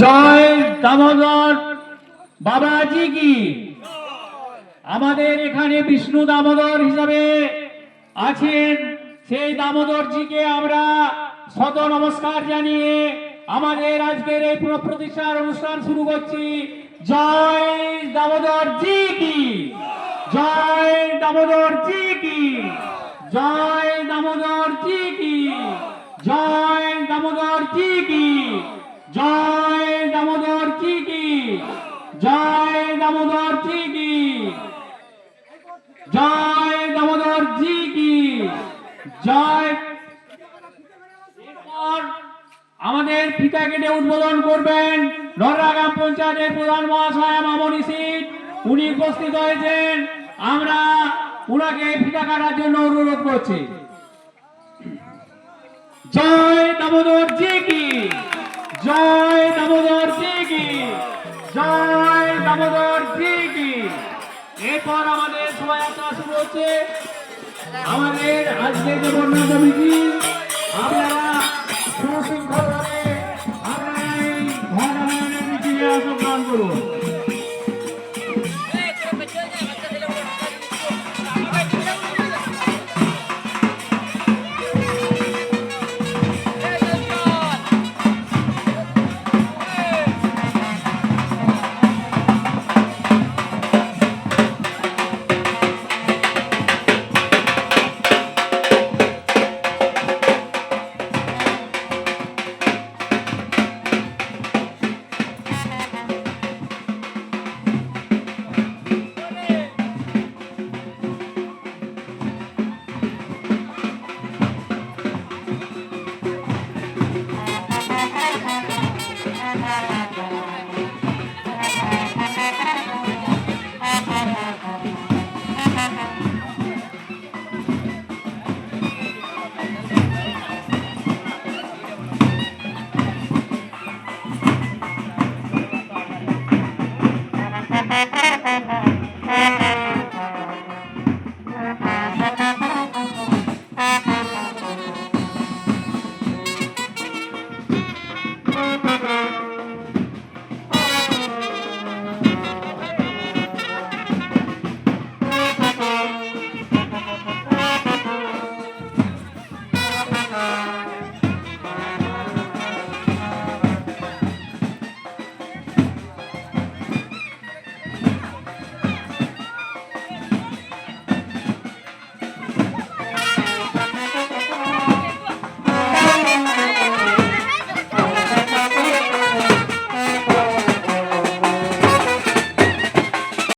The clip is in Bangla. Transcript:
জয় দামোদর বাবাজি কি? আমাদের এখানে বিষ্ণু দামোদর হিসাবে আছেন। সেই দামোদরজিকে আমরা শত নমস্কার জানিয়ে আমাদের আজকের এই পুনঃপ্রতিষ্ঠার অনুষ্ঠান শুরু করছি। জয় দামোদর জি কি? জয় দামোদর জি কি? জয় দামোদর জি কি? জয় দামোদর জি কি? জয় দামোদর জি কি? জয় দামোদর জি কি? জয় দামোদর জি কি? জয় এরপর আমাদের ফিতা কেটে উদ্বোধন করবেন নররাগাম পঞ্চায়েতের প্রধান মহাশয় মামনি সিট উনি উপস্থিত হয়েছেন। আমরা উনাকে ফিতা কাটার জন্য অনুরোধ করছি। জয় দামোদর জি কি? জয় দামোদর জি কি? জয় দামোদর জি কি? এরপর আমাদের শোভাযাত্রা শুরু হচ্ছে। আমাদের আজকে যে বন্যা কমিটি আপনারা করুন